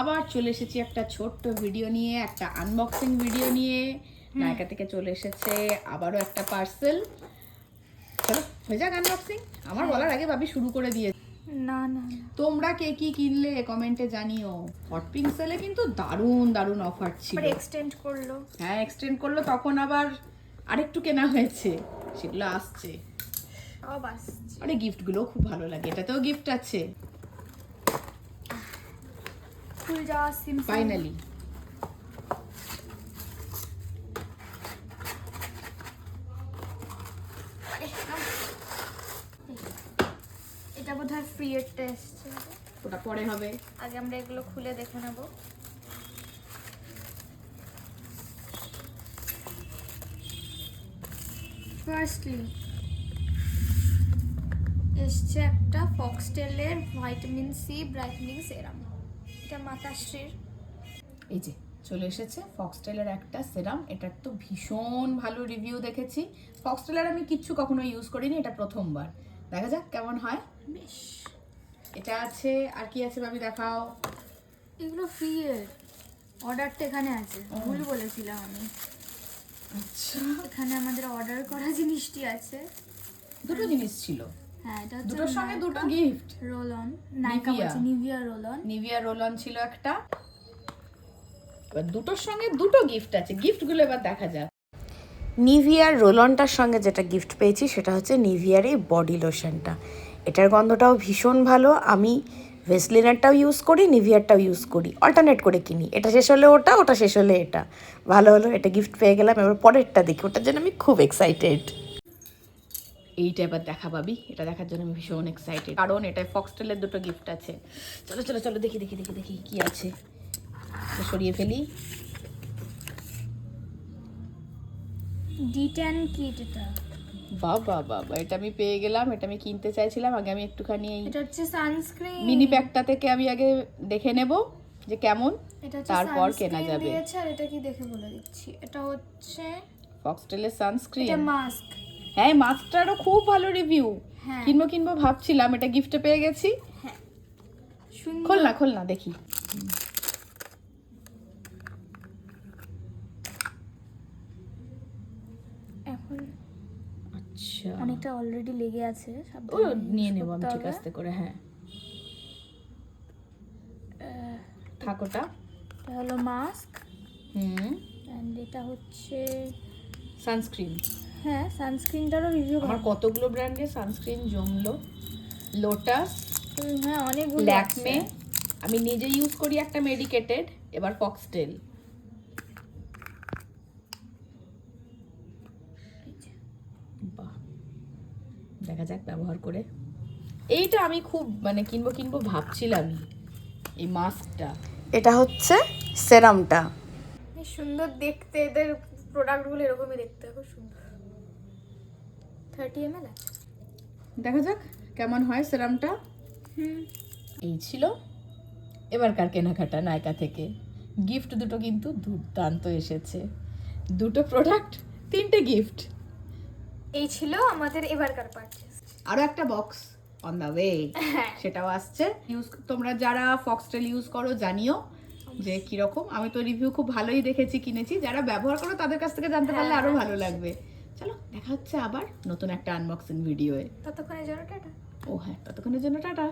আবার চলে এসেছি একটা ছোট্ট ভিডিও নিয়ে একটা আনবক্সিং ভিডিও নিয়ে। নায়িকা থেকে চলে এসেছে আবারও একটা পার্সেল চলো হয়ে যাক আনবক্সিং আমার বলার আগে ভাবি শুরু করে দিয়ে। না না তোমরা কে কি কিনলে কমেন্টে জানিও। হট পিঙ্ক সেলে কিন্তু দারুণ দারুণ অফার ছিল। এক্সটেন্ড করল। হ্যাঁ এক্সটেন্ড করল তখন আবার আরেকটু কেনা হয়েছে। সেগুলো আসছে। আরে গিফটগুলো খুব ভালো লাগে। এটাতেও গিফট আছে। ফুল যাওয়া সিম্পল ফাইনালি এটা বোধহয় ফ্রি এর টেস্ট ওটা পরে হবে। আগে আমরা এগুলো খুলে দেখে নেব। ফার্স্টলি এসছে একটা ফক্সটেলের ভাইটামিন সি ব্রাইটনিং সেরাম এটা মাতাশ্রীর। এই যে চলে এসেছে ফক্সটেলের একটা সেরাম এটার তো ভীষণ ভালো রিভিউ দেখেছি। ফক্সটেলের আমি কিচ্ছু কখনো ইউজ করিনি এটা প্রথমবার। দেখা যাক কেমন হয়। বেশ। এটা আছে আর কি আছে ভাবি দেখাও। এগুলো ফ্রি এর। অর্ডারটা এখানে আছে। ভুল বলেছিলাম আমি। আচ্ছা। এখানে আমাদের অর্ডার করা জিনিসটি আছে। দুটো জিনিস ছিল। হ্যাঁ এটা দুটোর সঙ্গে দুটো গিফট রোল অন নাইকা। বলছে Nivea roll on Nivea roll on ছিল একটা। এবার দুটোর সঙ্গে দুটো গিফট আছে। গিফটগুলো এবার দেখা যাক। নিভিয়ার রোলনটার সঙ্গে যেটা গিফট পেয়েছি সেটা হচ্ছে নিভিয়ার এই বডি লোশনটা এটার গন্ধটাও ভীষণ ভালো। আমি ভেসলিনারটাও ইউজ করি নিভিয়ারটাও ইউজ করি। অল্টারনেট করে কিনি। এটা শেষ হলে ওটা ওটা শেষ হলে এটা। ভালো হলো এটা গিফট পেয়ে গেলাম। এবার পরেরটা দেখি। ওটার জন্য আমি খুব এক্সাইটেড এইটা এবার দেখা পাবি। এটা দেখার জন্য আমি ভীষণ এক্সাইটেড কারণ এটায় ফক্সটেলের দুটো গিফট আছে। চলো চলো চলো দেখি দেখি দেখি দেখি কি আছে। সরিয়ে ফেলি। ডি টেন কিট এটা। বাবা বাবা এটা আমি পেয়ে গেলাম এটা আমি কিনতে চাইছিলাম আগে আমি একটুখানি এই এটা হচ্ছে সানস্ক্রিন মিনি প্যাকটা থেকে আমি আগে দেখে নেব যে কেমন। এটা তারপর কেনা যাবে। এটা কি দেখে বলে দিচ্ছি। এটা হচ্ছে ফক্সটেলের সানস্ক্রিন এটা মাস্ক হ্যাঁ মাস্কটারও খুব ভালো রিভিউ হ্যাঁ। কিনবো কিনবো ভাবছিলাম এটা গিফটে পেয়ে গেছি। খোল না খোল না দেখি। আচ্ছা। অনেকটা অলরেডি লেগে আছে ও নিয়ে নেব আমি ঠিক আস্তে করে হ্যাঁ। থাকোটা। এটা হলো মাস্ক হুম। অ্যান্ড এটা হচ্ছে সানস্ক্রিন হ্যাঁ সানস্ক্রিনটারও রিভিউ আমার কতগুলো ব্র্যান্ডের সানস্ক্রিন জমলো? লোটাস হ্যাঁ অনেকগুলো ল্যাকমে। আমি নিজে ইউজ করি একটা মেডিকেটেড এবার ফক্সটেল বাহ দেখা যাক ব্যবহার করে। এইটা আমি খুব মানে কিনবো কিনবো ভাবছিলামই এই মাস্কটা এটা হচ্ছে সেরামটা বেশ সুন্দর দেখতে এদের প্রোডাক্টগুলো এরকমই দেখতে খুব সুন্দর। থার্টি এম এল আছে। দেখা যাক কেমন হয় সেরামটা এই ছিল এবারকার কেনাকাটা নায়িকা থেকে। গিফট দুটো কিন্তু দুর্দান্ত এসেছে। দুটো প্রোডাক্ট তিনটে গিফট এই ছিল আমাদের এবারকার পারচেস আরও একটা বক্স অন দ্য ওয়ে হ্যাঁ। সেটাও আসছে। ইউজ তোমরা যারা ফক্সটেল ইউজ করো জানিও যে কীরকম। আমি তো রিভিউ খুব ভালোই দেখেছি কিনেছি। যারা ব্যবহার করো তাদের কাছ থেকে জানতে পারলে আরও ভালো লাগবে। চলো দেখা হচ্ছে আবার নতুন একটা আনবক্সিং ভিডিওয়ে ততক্ষণের জন্য টাটা। ও হ্যাঁ ততক্ষণের জন্য টাটা।